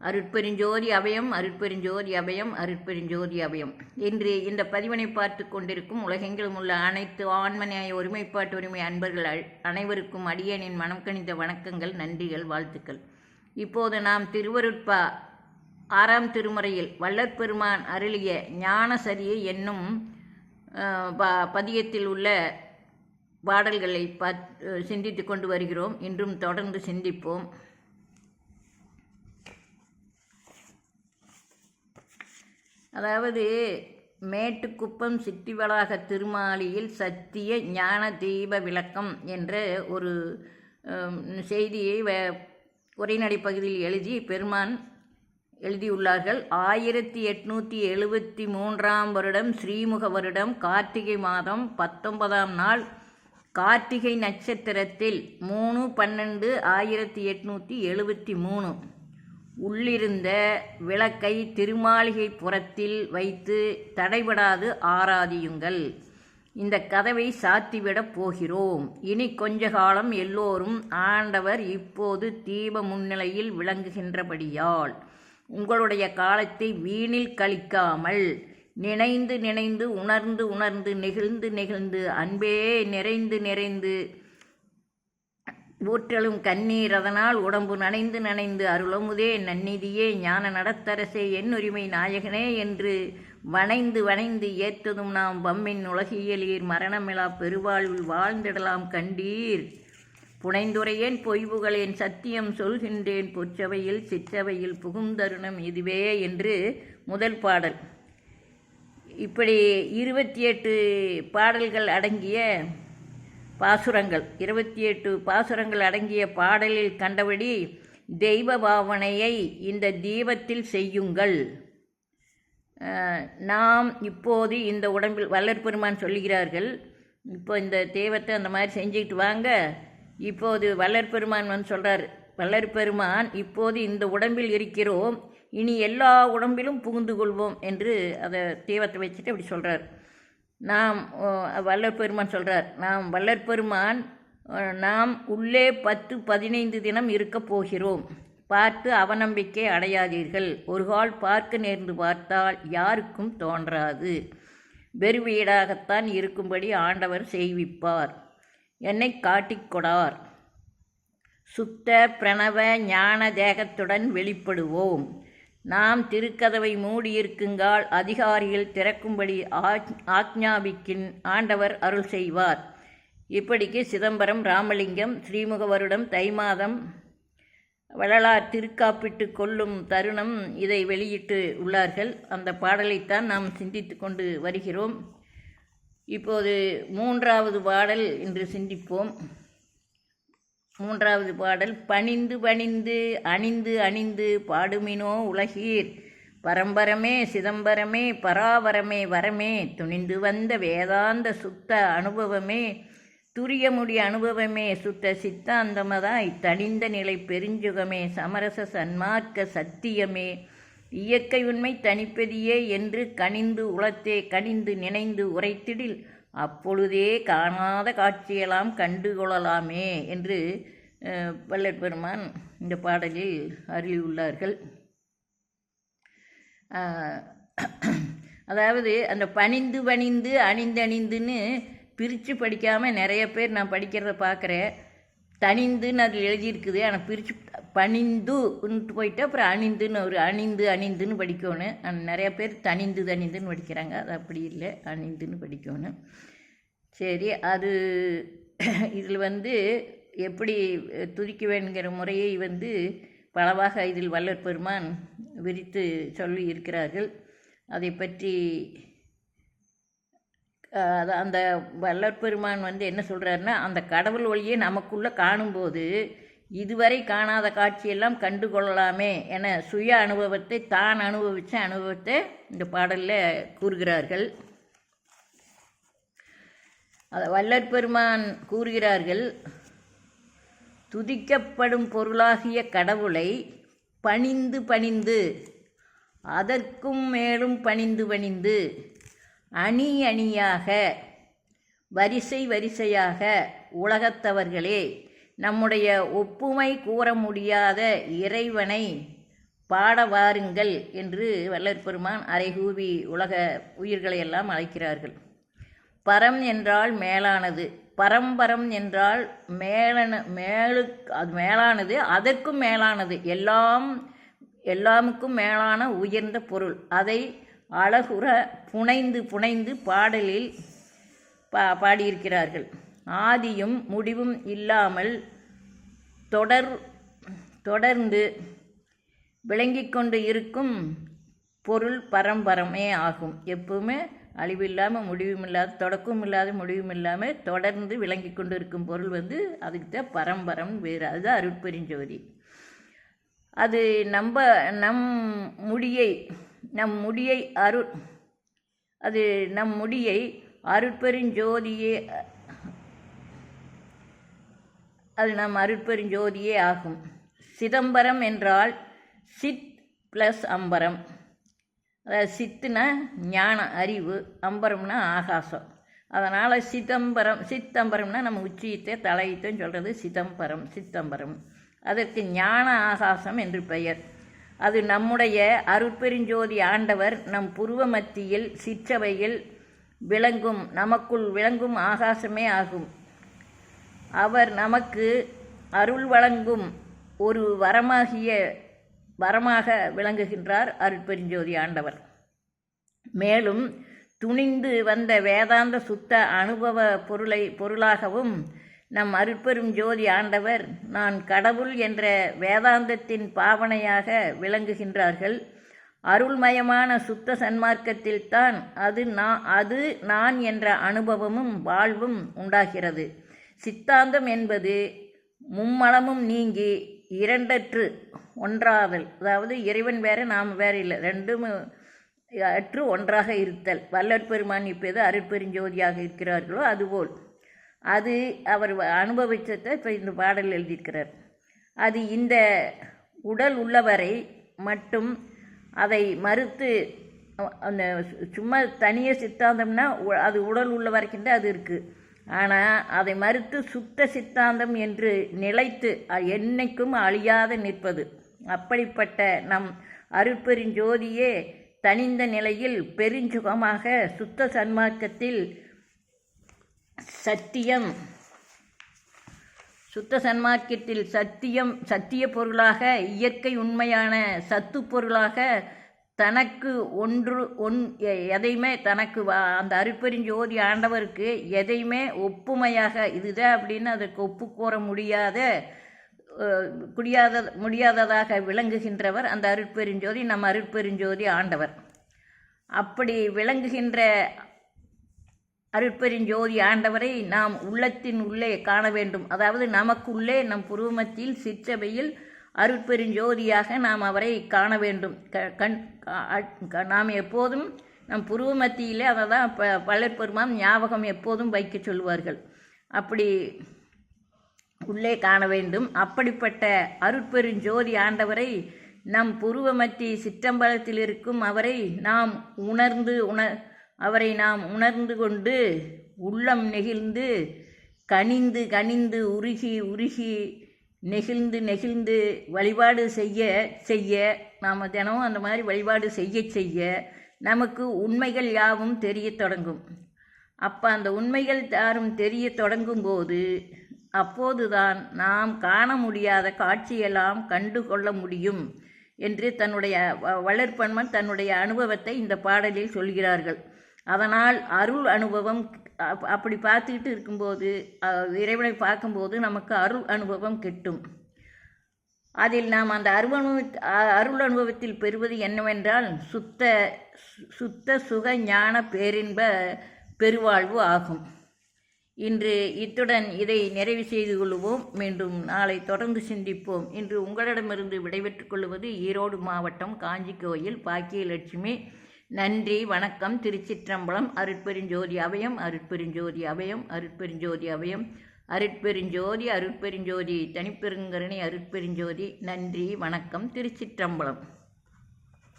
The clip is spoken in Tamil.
அருட்பெருஞ்சோதி அபயம் அருட்பெருஞ்சோதி அபயம் அருட்பெருஞ்சோதி அபயம். இன்று இந்த பதிவினை பார்த்து கொண்டிருக்கும் உலகெங்கிலும் உள்ள அனைத்து ஆன்மநியாய ஒருமைப்பாட்டு உரிமை அன்பர்கள் அ- அனைவருக்கும் அடியனின் மனம் கணிந்த வணக்கங்கள் நன்றிகள் வாழ்த்துக்கள். இப்போது நாம் திருவருட்பா ஆறாம் திருமுறையில் வள்ளற்பெருமான் அருளிய ஞானசரியை என்னும் ப- பதியத்தில் உள்ள பாடல்களை பாத் சிந்தித்து கொண்டு வருகிறோம். இன்றும் தொடர்ந்து சிந்திப்போம். அதாவது மேட்டுக்குப்பம் சித்திவளாக திருமாலியில் சத்திய ஞான தீப விளக்கம் என்ற ஒரு செய்தியை வ உரைநடை பகுதியில் எழுதி பெருமான் எழுதியுள்ளார்கள். ஆயிரத்தி எட்நூற்றி எழுபத்தி மூன்றாம் வருடம் ஸ்ரீமுக வருடம் கார்த்திகை மாதம் பத்தொன்பதாம் நாள். கார்த்திகை நட்சத்திரத்தில் மூணு பன்னெண்டு ஆயிரத்தி எட்நூற்றி எழுபத்தி மூணு. உள்ளிருந்த விளக்கை திருமாளிகை புறத்தில் வைத்து தடைபடாது ஆராதியுங்கள். இந்த கதவை சாத்திவிடப் போகிறோம். இனி கொஞ்ச காலம் எல்லோரும் ஆண்டவர் இப்போது தீப முன்னிலையில் விளங்குகின்றபடியால் உங்களுடைய காலத்தை வீணில் கழிக்காமல் நினைந்து நினைந்து உணர்ந்து உணர்ந்து நெகிழ்ந்து நெகிழ்ந்து அன்பே நிறைந்து நிறைந்து ஊற்றலும் கண்ணீர் அதனால் உடம்பு நனைந்து நனைந்து அருளமுதே நன்னிதியே ஞான நடத்தரசே என்னுரிமை நாயகனே என்று வணைந்து வணைந்து ஏற்றதும் நாம் பம்மின் உலகியலீர் மரணமிழா பெருவாழ்வில் வாழ்ந்திடலாம் கண்டீர். புனைந்துரையேன் பொய்வுகளேன் சத்தியம் சொல்கின்றேன். பொற்றவையில் சிற்றவையில் புகுந்தருணம் இதுவே என்று முதல் பாடல். இப்படி இருபத்தி எட்டு பாடல்கள் அடங்கிய பாசுரங்கள். இருபத்தி எட்டு பாசுரங்கள் அடங்கிய பாடலில் கண்டபடி தெய்வ பாவனையை இந்த தீபத்தில் செய்யுங்கள். நாம் இப்போது இந்த உடம்பில் வள்ளற் பெருமான் சொல்லுகிறார்கள் இப்போ இந்த தெய்வத்தை அந்த மாதிரி செஞ்சுக்கிட்டு வாங்க. இப்போது வள்ளற் பெருமான் வந்து சொல்கிறார் வல்லர் பெருமான் இப்போது இந்த உடம்பில் இருக்கிறோம் இனி எல்லா உடம்பிலும் புகுந்து கொள்வோம் என்று அதை தெய்வத்தை வச்சுட்டு அப்படி சொல்கிறார் நாம் வல்லற் பெருமான் சொல்கிறார் நாம் வல்லற் பெருமான் நாம் உள்ளே பத்து பதினைந்து தினம் இருக்கப் போகிறோம். பார்த்து அவநம்பிக்கை அடையாதீர்கள். ஒரு கால் பார்க்க நேர்ந்து பார்த்தால் யாருக்கும் தோன்றாது. வெறுவீடாகத்தான் இருக்கும்படி ஆண்டவர் செய்விப்பார். என்னை காட்டிக்கொடார் சுத்த பிரணவ ஞான தேகத்துடன் வெளிப்படுவோம். நாம் திருக்கதவை மூடியிருக்குங்கால் அதிகாரிகள் திறக்கும்படி ஆக்ஞாபிக்கின் ஆண்டவர் அருள் செய்வார். இப்படிக்கு சிதம்பரம் ராமலிங்கம் ஸ்ரீமுக வருடம் தை மாதம் வள்ளலார் திருக்காப்பிட்டு கொள்ளும் தருணம் இதை வெளியிட்டு உள்ளார்கள். அந்த பாடலைத்தான் நாம் சிந்தித்து கொண்டு வருகிறோம். இப்போது மூன்றாவது பாடல் இன்று சிந்திப்போம். மூன்றாவது பாடல் பணிந்து பணிந்து அணிந்து அணிந்து பாடுமினோ உலகீர். பரம்பரமே சிதம்பரமே பராவரமே வரமே துணிந்து வந்த வேதாந்த சுத்த அனுபவமே துரியமுடி அனுபவமே சுத்த சித்தாந்தமதாய் தனிந்த நிலை பெருஞ்சுகமே சமரச சன்மார்க்க சத்தியமே இயற்கை உண்மை தனிப்பதியே என்று கனிந்து உளத்தே கனிந்து நினைந்து உரைத்திடில் அப்பொழுதே காணாத காட்சியெல்லாம் கண்டுகொள்ளலாமே என்று அஹ், பெருமான் இந்த பாடலில் அருளியுள்ளார்கள். அதாவது அந்த பணிந்து பணிந்து அணிந்து அணிந்துன்னு பிரித்து படிக்காமல் நிறைய பேர் நான் படிக்கிறத பார்க்குறேன் தனிந்துன்னு அதில் எழுதியிருக்குது ஆனால் பிரித்து பணிந்துன்ட்டு போயிட்டு அப்புறம் அணிந்துன்னு ஒரு அணிந்து அணிந்துன்னு படிக்கணும் நிறையா பேர் தனிந்து தனிந்துன்னு படிக்கிறாங்க. அது அப்படி இல்லை. அணிந்துன்னு படிக்கணும் சரி அது இதில் வந்து எப்படி துதிக்க வேணுங்கிற முறையை வந்து பலவாக இதில் வல்லற் பெருமான் விரித்து சொல்லி இருக்கிறார்கள். அதை பற்றி அது அந்த வல்லற்பெருமான் வந்து என்ன சொல்கிறாருன்னா அந்த கடவுள் வழியே நமக்குள்ளே காணும்போது இதுவரை காணாத காட்சியெல்லாம் கண்டு கொள்ளலாமே என சுய அனுபவத்தை தான் அனுபவித்த அனுபவத்தை இந்த பாடலில் கூறுகிறார்கள். அதை வல்லற்பெருமான் கூறுகிறார்கள் துதிக்கப்படும் பொருளாகிய கடவுளை பணிந்து பணிந்து அதற்கும் மேலும் பணிந்து பணிந்து அணி அணியாக வரிசை வரிசையாக உலகத்தவர்களே நம்முடைய ஒப்புமை கூற முடியாத இறைவனை பாட வாருங்கள் என்று வள்ளற் பெருமான் உலக உயிர்களை எல்லாம் அழைக்கிறார்கள். பரம் என்றால் மேலானது பரம்பரம் என்றால் மேலன மேலு அது மேலானது அதற்கும் மேலானது எல்லாம் எல்லாமுக்கும் மேலான உயர்ந்த பொருள். அதை அழகுற புனைந்து புனைந்து பாடலில் பா பாடியிருக்கிறார்கள். ஆதியும் முடிவும் இல்லாமல் தொடர் தொடர்ந்து விளங்கிக் கொண்டு இருக்கும் பொருள் பரம்பரமே ஆகும். எப்பவுமே அழிவில்லாமல் முடிவும் இல்லாத தொடக்கம் இல்லாத முடிவும் இல்லாமல் தொடர்ந்து விளங்கி கொண்டு இருக்கும் பொருள் வந்து அதுக்கு தான் பரம்பரம் வேறு அதுதான் அருட்பெருஞ்சோதி. அது நம்ம நம் முடியை நம் முடியை அரு அது நம் முடியை அருட்பெருஞ்சோதியே அது நம் அருட்பெருஞ்சோதியே ஆகும். சிதம்பரம் என்றால் சித் ப்ளஸ் அம்பரம். அதாவது சித்துனா ஞானம் அறிவு அம்பரம்னா ஆகாசம். அதனால் சிதம்பரம் சித்தம்பரம்னா நம்ம உச்சியத்தை தலையத்தையும் சொல்கிறது சிதம்பரம் சித்தம்பரம். அதற்கு ஞான ஆகாசம் என்று பெயர். அது நம்முடைய அருட்பெருஞ்சோதி ஆண்டவர் நம் புருவ மத்தியில் சிற்றவையில் விளங்கும் நமக்குள் விளங்கும் ஆகாசமே ஆகும். அவர் நமக்கு அருள் வழங்கும் ஒரு வரமாகிய வரமாக விளங்குகின்றார் அருட்பெருஞ்சோதி ஆண்டவர். மேலும் துணிந்து வந்த வேதாந்த சுத்த அனுபவ பொருளை பொருளாகவும் நம் அருட்பெரும் ஜோதி ஆண்டவர் நான் கடவுள் என்ற வேதாந்தத்தின் பாவனையாக விளங்குகின்றார்கள். அருள்மயமான சுத்த சன்மார்க்கத்தில்தான் அது நான் அது நான் என்ற அனுபவமும் வாழ்வும் உண்டாகிறது. சித்தாந்தம் என்பது மும்மலமும் நீங்கி இரண்டற்று ஒன்றாதல். அதாவது இறைவன் வேற நாம் வேற இல்லை. ரெண்டும் அற்று ஒன்றாக இருத்தல். வல்லற்பெருமான் இப்போது அருட்பெருஞ்சோதியாக இருக்கிறார்களோ அதுபோல். அது அவர் அனுபவிச்சதை இப்போ இந்த பாடல் எழுதியிருக்கிறார். அது இந்த உடல் உள்ளவரை மட்டும் அதை மறுத்து அந்த சும்மா தனிய சித்தாந்தம்னா அது உடல் உள்ள வரைக்கும் தான் அது இருக்குது ஆனால் அதை மறுத்து சுத்த சித்தாந்தம் என்று நிலைத்து என்னைக்கும் அழியாத நிற்பது. அப்படிப்பட்ட நம் அருட்பெருஞ்சோதியே தனிந்த நிலையில் பெருஞ்சுகமாக சுத்த சன்மார்க்கத்தில் சத்தியம். சுத்த சன்மார்க்கத்தில் சத்தியம் சத்திய பொருளாக இயற்கை உண்மையான சத்து பொருளாக தனக்கு ஒன்று ஒன் எதையுமே தனக்கு அந்த அருப்பெருஞ்சோதி ஆண்டவருக்கு எதையுமே ஒப்புமையாக இதுதான் அப்படின்னு அதற்கு ஒப்பு கூற முடியாத குடியாத முடியாததாக விளங்குகின்றவர் அந்த அருட்பெருஞ்சோதி நம் அருட்பெருஞ்சோதி ஆண்டவர். அப்படி விளங்குகின்ற அருட்பெருஞ்சோதி ஆண்டவரை நாம் உள்ளத்தின் உள்ளே காண வேண்டும். அதாவது நமக்குள்ளே நம் புருவமத்தில் சிற்றவையில் அருட்பெருஞ்சோதியாக நாம் அவரை காண வேண்டும். கண் நாம் எப்போதும் நம் புருவ மத்தியிலே அதை தான் ப பள்ளற்பெருமான் ஞாபகம் எப்போதும் வைக்க சொல்வார்கள். அப்படி உள்ளே காண வேண்டும். அப்படிப்பட்ட அருட்பெருஞ்சோதி ஆண்டவரை நம் புருவமத்தி சிற்றம்பலத்தில் இருக்கும் அவரை நாம் உணர்ந்து உணர் அவரை நாம் உணர்ந்து கொண்டு உள்ளம் நெகிழ்ந்து கனிந்து கனிந்து உருகி உருகி நெகிழ்ந்து நெகிழ்ந்து வழிபாடு செய்ய செய்ய நாம் தினமும் அந்த மாதிரி வழிபாடு செய்ய செய்ய நமக்கு உண்மைகள் யாவும் தெரிய தொடங்கும். அப்போ அந்த உண்மைகள் யாரும் தெரிய தொடங்கும் போது அப்போதுதான் நாம் காண முடியாத காட்சியெல்லாம் கண்டு கொள்ள முடியும் என்று தன்னுடைய வளர்ப்பன்மன் தன்னுடைய அனுபவத்தை இந்த பாடலில் சொல்கிறார்கள். அதனால் அருள் அனுபவம் அப்படி பார்த்துக்கிட்டு இருக்கும்போது இறைவனை பார்க்கும்போது நமக்கு அருள் அனுபவம் கிட்டும். அதில் நாம் அந்த அருவனு அருள் அனுபவத்தில் பெறுவது என்னவென்றால் சுத்த சுத்த சுக ஞான பேரின்ப பெருவாழ்வு ஆகும். இன்று இத்துடன் இதை நிறைவு செய்து கொள்வோம். மீண்டும் நாளை தொடர்ந்து சிந்திப்போம். இன்று உங்களிடமிருந்து விடைபெற்றுக் கொள்வது ஈரோடு மாவட்டம் காஞ்சி கோயில் பாக்கியலட்சுமி நன்றி வணக்கம். திருச்சிற்றம்பலம் அருட்பெருஞ்சோதி அபயம் அருட்பெருஞ்சோதி அபயம் அருட்பெருஞ்சோதி அபயம் அருட்பெருஞ்சோதி அருட்பெருஞ்சோதி தனிப்பெருங்கருணை அருட்பெருஞ்சோதி. நன்றி வணக்கம். திருச்சிற்றம்பலம்.